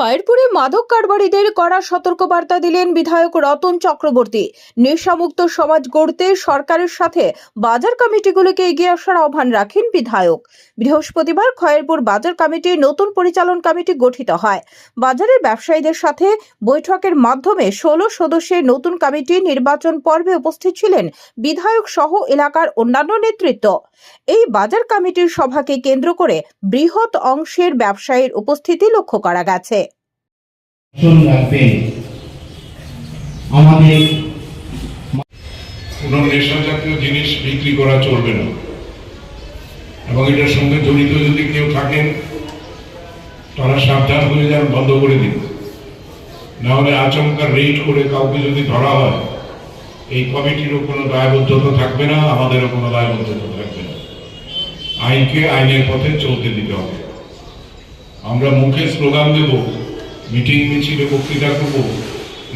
খয়েরপুরে মাদক কারবারিদের কড়া সতর্কবার্তা দিলেন বিধায়ক রতন চক্রবর্তী। নেশামুক্ত সমাজ গড়তে সরকারের সাথে বাজার কমিটিগুলোকে এগিয়ে আসার আহ্বান রাখেন বিধায়ক। বৃহস্পতিবার খয়েরপুর বাজার কমিটির নতুন পরিচালন কমিটি গঠিত হয়। বাজারের ব্যবসায়ীদের সাথে বৈঠকের মাধ্যমে ষোলো সদস্যের নতুন কমিটি নির্বাচন পর্বে উপস্থিত ছিলেন বিধায়ক সহ এলাকার অন্যান্য নেতৃত্ব। এই বাজার কমিটির সভাকে কেন্দ্র করে বৃহৎ অংশের ব্যবসায়ীর উপস্থিতি লক্ষ্য করা গেছে। আমাদের কোনো নেশা জাতীয় জিনিস বিক্রি করা চলবে না। এবং এটার সঙ্গে জড়িত যদি কেউ থাকেন, তারা সাবধান হয়ে যান, বন্ধ করে দিন। না হলে আচমকা রেড করে কাউকে যদি ধরা হয়, এই কমিটিরও কোনো দায়বদ্ধতা থাকবে না, আমাদেরও কোনো দায়বদ্ধতা থাকবে না। আইনকে আইনের পথে চলতে দিতে হবে। আমরা মুখে স্লোগান দেব মিটিং মিছিলে বক্তৃতা করব।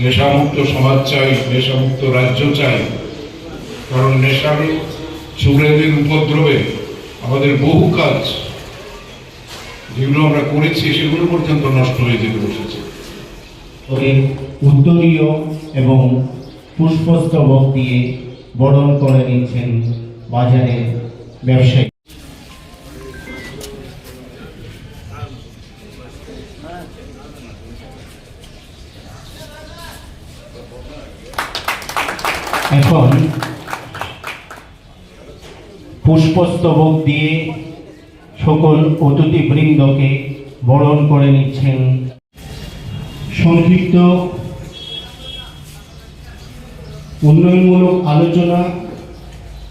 নেশামুক্ত সমাজ চাই, নেশামুক্ত রাজ্য চাই। কারণ নেশার চুরেদের উপদ্রবে আমাদের বহু কাজ। যেগুলো আমরা করেছি, সেগুলো পর্যন্ত নষ্ট হয়ে যেতে বসেছে। উত্তরীয় এবং পুষ্পস্তবক দিয়ে বরণ করে নিচ্ছেন বাজারের ব্যবসায়ী। এখন পুষ্পস্তবক দিয়ে সকল অতিথিবৃন্দকে বরণ করে নিচ্ছেন সংক্ষিপ্ত উন্নয়নমূলক আলোচনা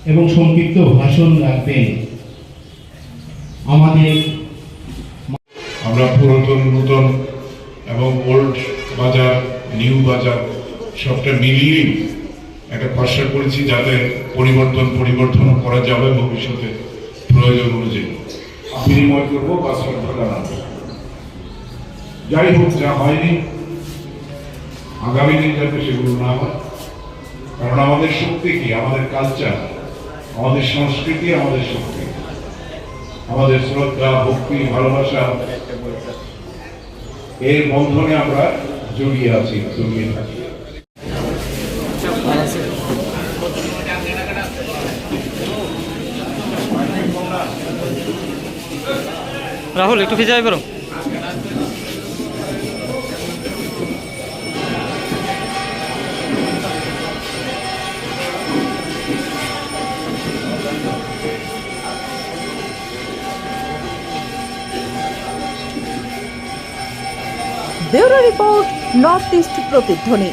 এবং সংক্ষিপ্ত ভাষণ রাখবেন আমাদের আমরা পুরাতন, নূতন এবং ওল্ড বাজার নিউ বাজার সবটা মিলিয়েই একটা খসড়া করেছি যাতে পরিবর্তন পরিবর্তন করা যাবে ভবিষ্যতে প্রয়োজন অনুযায়ী। বিনিময় করব বা শ্রদ্ধা যাই হোক, যা হয়নি, আগামী দিন যাতে সেগুলো না হয়, কারণ আমাদের শক্তি কি? আমাদের কালচার আমাদের সংস্কৃতি, আমাদের শক্তি। আমাদের শ্রদ্ধা, ভক্তি, ভালোবাসা, এর বন্ধনে আমরা জড়িয়ে আছি, জড়িয়ে থাকি। রাহুল একটু যাই পারো ব্যুরো রিপোর্ট নর্থ ইস্ট প্রতিধ্বনি।